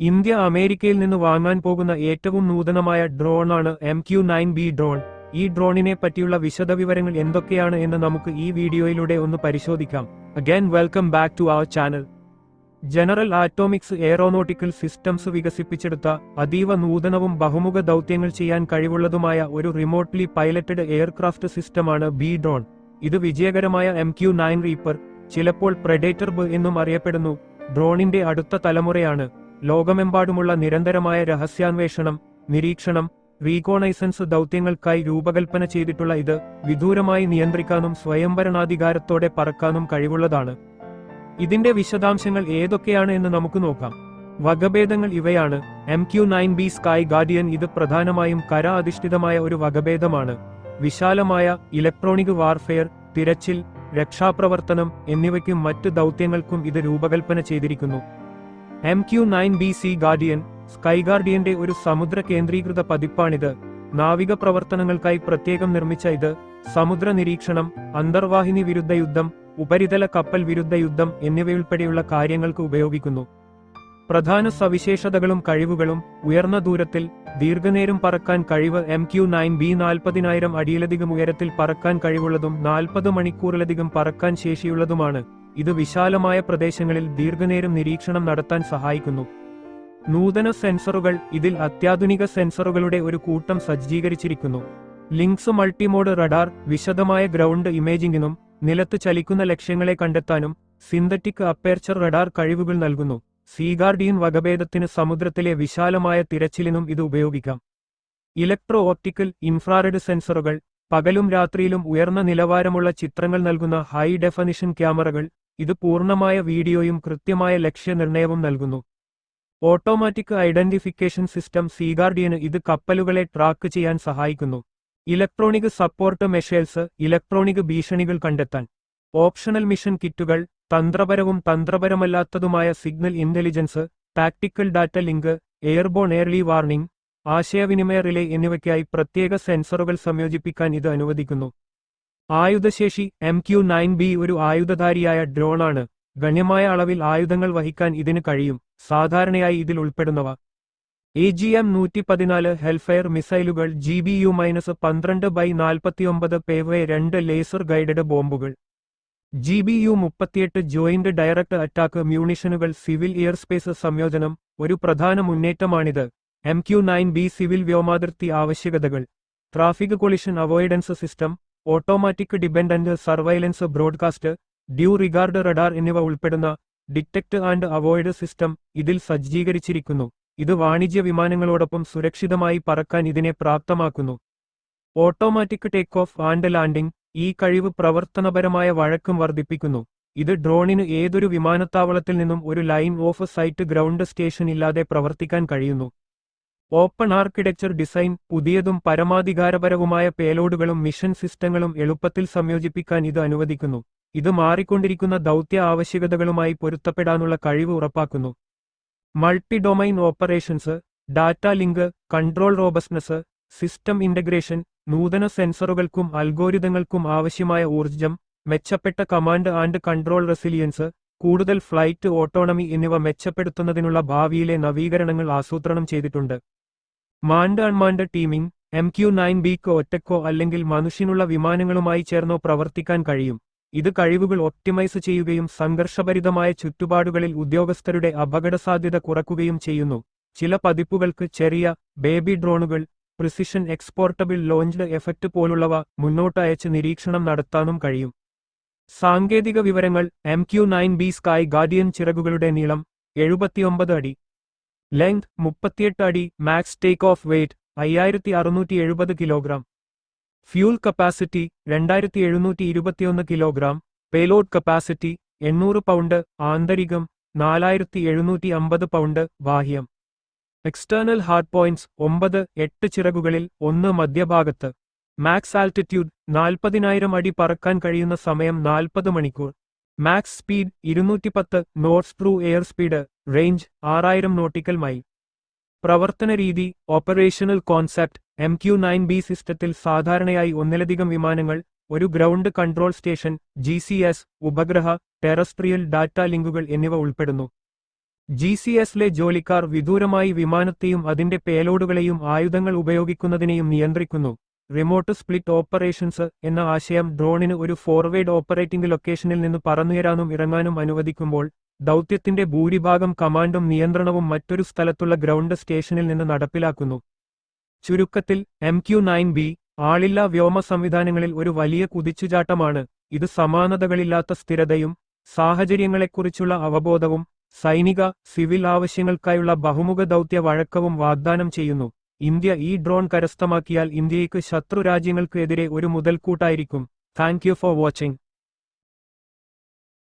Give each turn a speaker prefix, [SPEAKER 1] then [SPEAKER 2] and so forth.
[SPEAKER 1] India അമേരിക്കയിൽ നിന്ന് വാങ്ങാൻ പോകുന്ന ഏറ്റവും നൂതനമായ ഡ്രോണാണ് M Q nine B drone ഈ ഡ്രോണിനെ പറ്റിയുള്ള വിശദവിവരങ്ങൾ എന്തൊക്കെയാണ് എന്ന് നമുക്ക് ഈ വീഡിയോയിലൂടെ ഒന്ന് പരിശോധിക്കാം. Again welcome back to our channel General Atomics aeronautical systems വികസിപ്പിച്ചെടുത്ത അതീവ നൂതനവും ബഹുമുഖ ദൗത്യങ്ങൾ ചെയ്യാൻ കഴിവുള്ളതുമായ ഒരു റിമോട്ട്ലി പൈലറ്റഡ് എയർക്രാഫ്റ്റ് സിസ്റ്റമാണ് ബി ഡ്രോൺ ഇത് വിജയകരമായ എം ക്യു നയൻ റീപ്പർ ചിലപ്പോൾ പ്രഡേറ്റർ ബ് എന്നും അറിയപ്പെടുന്നു. ഡ്രോണിന്റെ അടുത്ത തലമുറയാണ്. ലോകമെമ്പാടുമുള്ള നിരന്തരമായ രഹസ്യാന്വേഷണം നിരീക്ഷണം റീകോണൈസൻസ് ദൗത്യങ്ങൾക്കായി രൂപകൽപ്പന ചെയ്തിട്ടുള്ള ഇത് വിദൂരമായി നിയന്ത്രിക്കാനും സ്വയംഭരണാധികാരത്തോടെ പറക്കാനും കഴിവുള്ളതാണ്. ഇതിന്റെ വിശദാംശങ്ങൾ ഏതൊക്കെയാണ് എന്ന് നമുക്ക് നോക്കാം. വകഭേദങ്ങൾ ഇവയാണ്. M Q nine B Sky Guardian ഇത് പ്രധാനമായും കര അധിഷ്ഠിതമായ ഒരു വകഭേദമാണ്. വിശാലമായ ഇലക്ട്രോണിക് വാർഫെയർ തിരച്ചിൽ രക്ഷാപ്രവർത്തനം എന്നിവയ്ക്കും മറ്റ് ദൗത്യങ്ങൾക്കും ഇത് രൂപകൽപ്പന ചെയ്തിരിക്കുന്നു. M Q nine B Sea Guardian Sky ഗാർഡിയന്റെ ഒരു സമുദ്ര കേന്ദ്രീകൃത പതിപ്പാണിത്. നാവിക പ്രവർത്തനങ്ങൾക്കായി പ്രത്യേകം നിർമ്മിച്ച ഇത് സമുദ്ര നിരീക്ഷണം അന്തർവാഹിനി വിരുദ്ധ യുദ്ധം ഉപരിതല കപ്പൽ വിരുദ്ധ യുദ്ധം എന്നിവയുൾപ്പെടെയുള്ള കാര്യങ്ങൾക്ക് ഉപയോഗിക്കുന്നു. പ്രധാന സവിശേഷതകളും കഴിവുകളും ഉയർന്ന ദൂരത്തിൽ ദീർഘനേരം പറക്കാൻ കഴിവ് എം ക്യു നയൻ ബി നാൽപ്പതിനായിരം അടിയിലധികം ഉയരത്തിൽ പറക്കാൻ കഴിവുള്ളതും നാൽപ്പത് മണിക്കൂറിലധികം പറക്കാൻ ശേഷിയുള്ളതുമാണ്. ഇത് വിശാലമായ പ്രദേശങ്ങളിൽ ദീർഘനേരം നിരീക്ഷണം നടത്താൻ സഹായിക്കുന്നു. നൂതന സെൻസറുകൾ ഇതിൽ അത്യാധുനിക സെൻസറുകളുടെ ഒരു കൂട്ടം സജ്ജീകരിച്ചിരിക്കുന്നു. ലിങ്ക്സ് മൾട്ടിമോഡ് റഡാർ വിശദമായ ഗ്രൗണ്ട് ഇമേജിംഗിനും നിലത്ത് ചലിക്കുന്ന ലക്ഷ്യങ്ങളെ കണ്ടെത്താനും സിന്തറ്റിക് അപ്പേർച്ചർ റഡാർ കഴിവുകൾ നൽകുന്നു. സീഗാർഡിയൻ വകഭേദത്തിന് സമുദ്രത്തിലെ വിശാലമായ തിരച്ചിലിനും ഇത് ഉപയോഗിക്കാം. ഇലക്ട്രോ ഓപ്റ്റിക്കൽ ഇൻഫ്രാറെഡ് സെൻസറുകൾ പകലും രാത്രിയിലും ഉയർന്ന നിലവാരമുള്ള ചിത്രങ്ങൾ നൽകുന്ന ഹൈ ഡെഫനിഷൻ ക്യാമറകൾ ഇത് പൂർണമായ വീഡിയോയും കൃത്യമായ ലക്ഷ്യനിർണയവും നൽകുന്നു. ഓട്ടോമാറ്റിക് ഐഡന്റിഫിക്കേഷൻ സിസ്റ്റം സീഗാർഡിയന് ഇത് കപ്പലുകളെ ട്രാക്ക് ചെയ്യാൻ സഹായിക്കുന്നു. ഇലക്ട്രോണിക് സപ്പോർട്ട് മെഷേഴ്സ് ഇലക്ട്രോണിക് ഭീഷണികൾ കണ്ടെത്താൻ. ഓപ്ഷണൽ മിഷൻ കിറ്റുകൾ തന്ത്രപരവും തന്ത്രപരമല്ലാത്തതുമായ signal intelligence tactical data link airborne early warning ആശയവിനിമയ റിലേ എന്നിവയ്ക്കായി പ്രത്യേക സെൻസറുകൾ സംയോജിപ്പിക്കാൻ ഇത് അനുവദിക്കുന്നു. ആയുധശേഷി എം ക്യു നയൻ ബി ഒരു ആയുധധാരിയായ ഡ്രോണാണ്. ഗണ്യമായ അളവിൽ ആയുധങ്ങൾ വഹിക്കാൻ ഇതിന് കഴിയും. സാധാരണയായി ഇതിൽ ഉൾപ്പെടുന്നവ. എ ജി എം നൂറ്റി പതിനാല് ഹെൽഫെയർ മിസൈലുകൾ ജി ബി യു മൈനസ് പന്ത്രണ്ട് ബൈ നാൽപ്പത്തിയൊമ്പത് പേവെ രണ്ട് ലേസർ ഗൈഡഡ് ബോംബുകൾ. ജി ബി യു മുപ്പത്തിയെട്ട് ജോയിന്റ് ഡയറക്ട് അറ്റാക്ക് മ്യൂണിഷനുകൾ സിവിൽ എയർസ്പേസ് സംയോജനം ഒരു പ്രധാന മുന്നേറ്റമാണിത്. M Q nine B civil വ്യോമാതിർത്തി ആവശ്യകതകൾ. Traffic collision avoidance system automatic dependent surveillance broadcast due regard radar എന്നിവ ഉൾപ്പെടുന്ന ഡിറ്റക്ട് ആൻഡ് അവോയ്ഡ് സിസ്റ്റം ഇതിൽ സജ്ജീകരിച്ചിരിക്കുന്നു. ഇത് വാണിജ്യ വിമാനങ്ങളോടൊപ്പം സുരക്ഷിതമായി പറക്കാൻ ഇതിനെ പ്രാപ്തമാക്കുന്നു. Automatic take off and landing ഈ കഴിവ് പ്രവർത്തനപരമായ വഴക്കും വർദ്ധിപ്പിക്കുന്നു. ഇത് ഡ്രോണിന് ഏതൊരു വിമാനത്താവളത്തിൽ നിന്നും ഒരു line of sight ground station ഇല്ലാതെ പ്രവർത്തിക്കാൻ കഴിയുന്നു. ഓപ്പൺ ആർക്കിടെക്ചർ ഡിസൈൻ പുതിയതും പരമാധികാരപരവുമായ പേലോഡുകളും മിഷൻ സിസ്റ്റങ്ങളും എളുപ്പത്തിൽ സംയോജിപ്പിക്കാൻ ഇത് അനുവദിക്കുന്നു. ഇത് മാറിക്കൊണ്ടിരിക്കുന്ന ദൗത്യ ആവശ്യകതകളുമായി പൊരുത്തപ്പെടാനുള്ള കഴിവ് ഉറപ്പാക്കുന്നു. Multi domain operations data link control robustness system integration നൂതന സെൻസറുകൾക്കും അൽഗോരിതങ്ങൾക്കും ആവശ്യമായ ഊർജം മെച്ചപ്പെട്ട കമാൻഡ് ആൻഡ് കൺട്രോൾ റെസിലിയൻസ് കൂടുതൽ ഫ്ലൈറ്റ് ഓട്ടോണമി എന്നിവ മെച്ചപ്പെടുത്തുന്നതിനുള്ള ഭാവിയിലെ നവീകരണങ്ങൾ ആസൂത്രണം ചെയ്തിട്ടുണ്ട്. Manned unmanned teaming M Q nine ബിക്കോ ഒറ്റക്കോ അല്ലെങ്കിൽ മനുഷ്യനുള്ള വിമാനങ്ങളുമായി ചേർന്നോ പ്രവർത്തിക്കാൻ കഴിയും. ഇത് കഴിവുകൾ ഒപ്റ്റിമൈസ് ചെയ്യുകയും സംഘർഷഭരിതമായ ചുറ്റുപാടുകളിൽ ഉദ്യോഗസ്ഥരുടെ അപകടസാധ്യത കുറക്കുകയും ചെയ്യുന്നു. ചില പതിപ്പുകൾക്ക് ചെറിയ ബേബി ഡ്രോണുകൾ പ്രിസിഷൻ എക്സ്പോർട്ടബിൾ ലോഞ്ച്ഡ് എഫക്റ്റ് പോലുള്ളവ മുന്നോട്ട് അയച്ച് നിരീക്ഷണം നടത്താനും കഴിയും. സാങ്കേതിക വിവരങ്ങൾ M Q nine B Sky Guardian ചിറകുകളുടെ നീളം എഴുപത്തിയൊമ്പത് അടി ലെങ്ത് മുപ്പത്തിയെട്ട് അടി മാക്സ് ടേക്ക് ഓഫ് വെയ്റ്റ് അയ്യായിരത്തി അറുന്നൂറ്റി എഴുപത് കിലോഗ്രാം. ഫ്യൂൽ കപ്പാസിറ്റി രണ്ടായിരത്തി എഴുന്നൂറ്റി ഇരുപത്തിയൊന്ന് കിലോഗ്രാം. പേലോഡ് കപ്പാസിറ്റി എണ്ണൂറ് പൗണ്ട് ആന്തരികം നാലായിരത്തി എഴുന്നൂറ്റി അമ്പത് പൗണ്ട് ബാഹ്യം. എക്സ്റ്റേണൽ ഹാർഡ് പോയിന്റ്സ് ഒമ്പത് എട്ട് ചിറകുകളിൽ ഒന്ന് മധ്യഭാഗത്ത്. മാക്സ് ആൾട്ടിറ്റ്യൂഡ് നാൽപ്പതിനായിരം അടി പറക്കാൻ കഴിയുന്ന സമയം നാൽപ്പത് മണിക്കൂർ. Max speed ഇരുന്നൂറ്റിപ്പത്ത് knots true air speed range ആറായിരം നോട്ടിക്കൽ മൈൽ. പ്രവർത്തന രീതി operational concept M Q nine B സിസ്റ്റത്തിൽ സാധാരണയായി ഒന്നിലധികം വിമാനങ്ങൾ ഒരു ground control station G C S ഉപഗ്രഹ ടെറസ്ട്രിയൽ ഡാറ്റ ലിങ്കുകൾ എന്നിവ ഉൾപ്പെടുന്നു. ജി സി എസിലെ ജോലിക്കാർ വിദൂരമായി വിമാനത്തെയും അതിന്റെ പേലോഡുകളെയും ആയുധങ്ങൾ ഉപയോഗിക്കുന്നതിനെയും നിയന്ത്രിക്കുന്നു. റിമോട്ട് സ്പ്ലിറ്റ് ഓപ്പറേഷൻസ് എന്ന ആശയം ഡ്രോണിന് ഒരു ഫോർവേഡ് ഓപ്പറേറ്റിംഗ് ലൊക്കേഷനിൽ നിന്ന് പറന്നുയരാനും ഇറങ്ങാനും അനുവദിക്കുമ്പോൾ ദൗത്യത്തിന്റെ ഭൂരിഭാഗം കമാൻഡും നിയന്ത്രണവും മറ്റൊരു സ്ഥലത്തുള്ള ഗ്രൗണ്ട് സ്റ്റേഷനിൽ നിന്ന് നടപ്പിലാക്കുന്നു. ചുരുക്കത്തിൽ എം ക്യു നയൻ ബി ആളില്ലാ വ്യോമ സംവിധാനങ്ങളിൽ ഒരു വലിയ കുതിച്ചുചാട്ടമാണ്. ഇത് സമാനതകളില്ലാത്ത സ്ഥിരതയും സാഹചര്യങ്ങളെക്കുറിച്ചുള്ള അവബോധവും സൈനിക സിവിൽ ആവശ്യങ്ങൾക്കായുള്ള ബഹുമുഖ ദൗത്യ വഴക്കവും വാഗ്ദാനം ചെയ്യുന്നു. ഇന്ത്യ ഈ ഡ്രോൺ കരസ്ഥമാക്കിയാൽ ഇന്ത്യയ്ക്ക് ശത്രു രാജ്യങ്ങൾക്കെതിരെ ഒരു മുതൽക്കൂട്ടായിരിക്കും. Thank for watching.